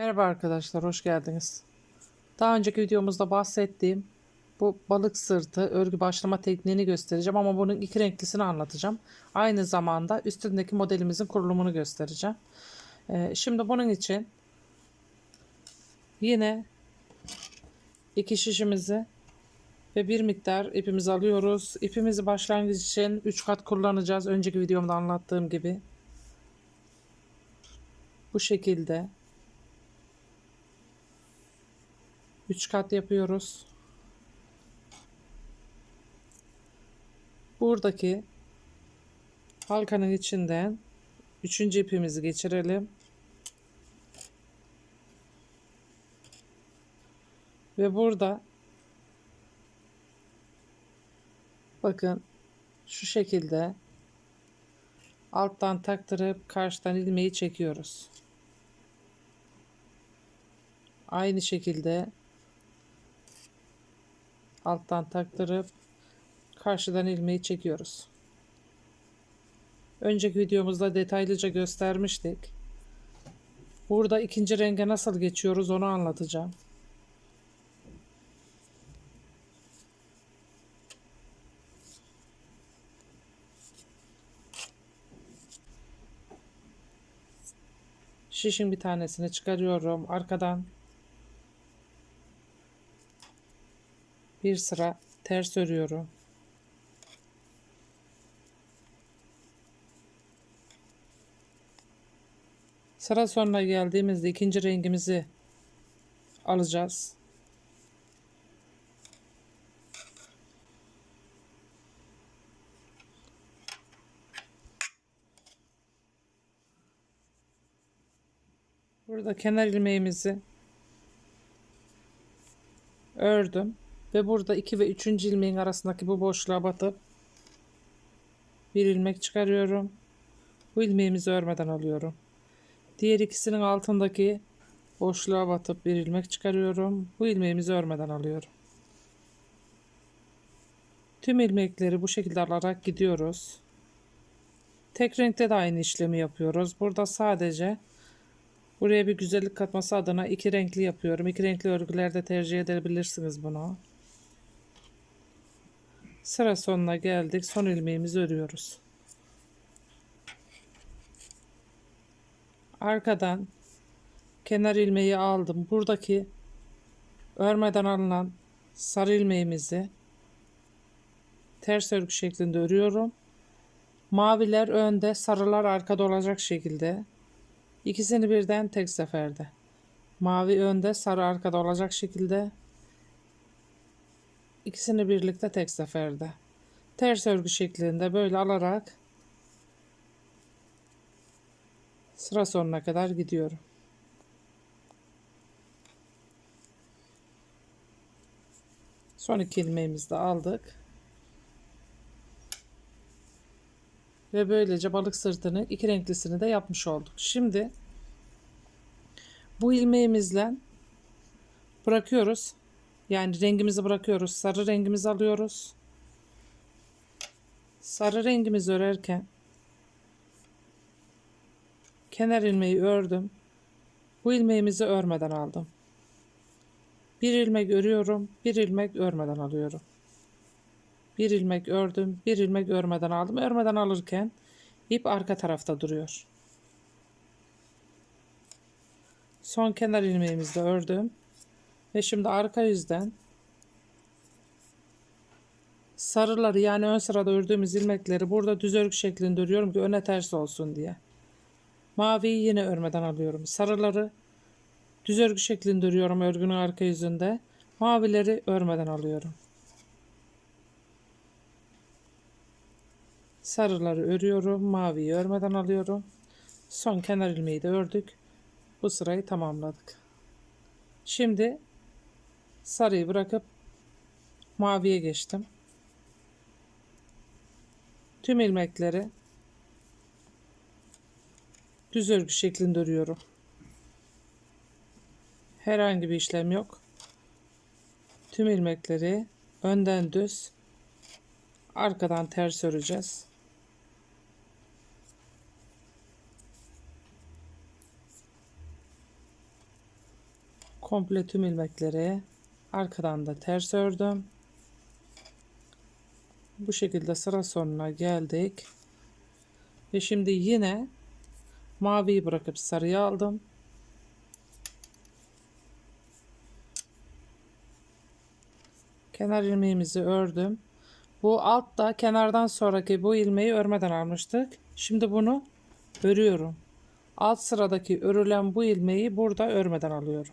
Merhaba arkadaşlar, hoş geldiniz. Daha önceki videomuzda bahsettiğim bu balık sırtı örgü başlama tekniğini göstereceğim ama bunun iki renklisini anlatacağım. Aynı zamanda üstündeki modelimizin kurulumunu göstereceğim. Ee, şimdi bunun için yine iki şişimizi ve bir miktar ipimizi alıyoruz. İpimizi başlangıç için 3 kat kullanacağız. Önceki videomda anlattığım gibi. Bu şekilde. 3 kat yapıyoruz. Buradaki halkanın içinden üçüncü ipimizi geçirelim. Ve burada bakın şu şekilde alttan taktırıp karşıdan ilmeği çekiyoruz. Aynı şekilde alttan taktırıp karşıdan ilmeği çekiyoruz. Önceki videomuzda detaylıca göstermiştik. Burada ikinci renge nasıl geçiyoruz onu anlatacağım. Şişin bir tanesini çıkarıyorum. Arkadan bir sıra ters örüyorum. Sıra sonuna geldiğimizde ikinci rengimizi alacağız. Burada kenar ilmeğimizi ördüm ve burada 2 ve 3. ilmeğin arasındaki bu boşluğa batıp bir ilmek çıkarıyorum. Bu ilmeğimizi örmeden alıyorum. Diğer ikisinin altındaki boşluğa batıp bir ilmek çıkarıyorum. Bu ilmeğimizi örmeden alıyorum. Tüm ilmekleri bu şekilde alarak gidiyoruz. Tek renkte de aynı işlemi yapıyoruz. Burada sadece buraya bir güzellik katması adına iki renkli yapıyorum. İki renkli örgülerde tercih edebilirsiniz bunu. Sıra sonuna geldik. Son ilmeğimizi örüyoruz. Arkadan kenar ilmeği aldım. Buradaki örmeden alınan sarı ilmeğimizi ters örgü şeklinde örüyorum. Maviler önde, sarılar arkada olacak şekilde. İkisini birden tek seferde. Mavi önde, sarı arkada olacak şekilde. İkisini birlikte tek seferde. Ters örgü şeklinde böyle alarak sıra sonuna kadar gidiyorum. Son iki ilmeğimizi de aldık. Ve böylece balık sırtını iki renklisini de yapmış olduk. Şimdi bu ilmeğimizle bırakıyoruz. Yani rengimizi bırakıyoruz. Sarı rengimizi alıyoruz. Sarı rengimizi örerken kenar ilmeği ördüm. Bu ilmeğimizi örmeden aldım. Bir ilmek örüyorum, bir ilmek örmeden alıyorum. Bir ilmek ördüm, bir ilmek örmeden aldım. Örmeden alırken ip arka tarafta duruyor. Son kenar ilmeğimizi de ördüm. Ve şimdi arka yüzden sarıları yani ön sırada ördüğümüz ilmekleri burada düz örgü şeklinde örüyorum ki öne ters olsun diye. Maviyi yine örmeden alıyorum. Sarıları düz örgü şeklinde örüyorum örgünün arka yüzünde. Mavileri örmeden alıyorum. Sarıları örüyorum. Maviyi örmeden alıyorum. Son kenar ilmeği de ördük. Bu sırayı tamamladık. Şimdi sarıyı bırakıp maviye geçtim. Tüm ilmekleri düz örgü şeklinde örüyorum. Herhangi bir işlem yok. Tüm ilmekleri önden düz, arkadan ters öreceğiz. Komple tüm ilmekleri arkadan da ters ördüm. Bu şekilde sıra sonuna geldik. Ve şimdi yine maviyi bırakıp sarıyı aldım. Kenar ilmeğimizi ördüm. Bu altta kenardan sonraki bu ilmeği örmeden almıştık. Şimdi bunu örüyorum. Alt sıradaki örülen bu ilmeği burada örmeden alıyorum.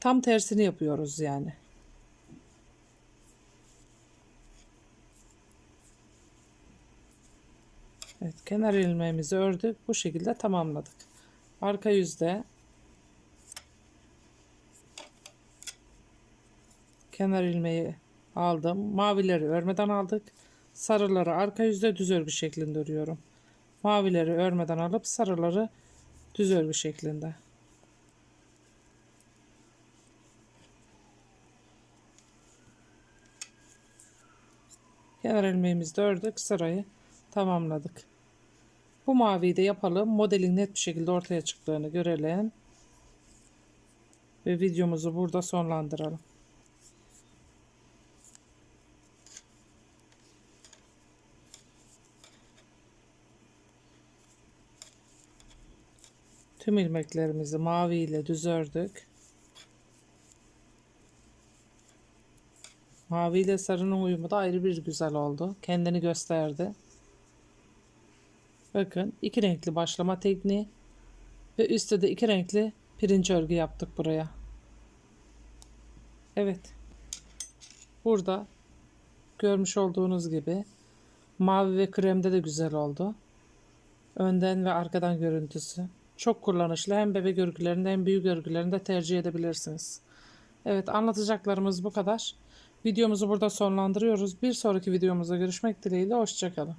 Tam tersini yapıyoruz yani. Evet, kenar ilmeğimizi ördük. Bu şekilde tamamladık. Arka yüzde kenar ilmeği aldım. Mavileri örmeden aldık. Sarıları arka yüzde düz örgü şeklinde örüyorum. Mavileri örmeden alıp sarıları düz örgü şeklinde. Kenar ilmeğimizi de ördük. Sırayı tamamladık. Bu maviyi de yapalım. Modelin net bir şekilde ortaya çıktığını görelim. Ve videomuzu burada sonlandıralım. Tüm ilmeklerimizi mavi ile düz ördük. Mavi ile sarının uyumu da ayrı bir güzel oldu. Kendini gösterdi. Bakın iki renkli başlama tekniği ve üstte de iki renkli pirinç örgü yaptık buraya. Evet. Burada görmüş olduğunuz gibi mavi ve kremde de güzel oldu. Önden ve arkadan görüntüsü. Çok kullanışlı. Hem bebek örgülerinde hem büyük örgülerinde tercih edebilirsiniz. Evet anlatacaklarımız bu kadar. Videomuzu burada sonlandırıyoruz. Bir sonraki videomuzda görüşmek dileğiyle. Hoşçakalın.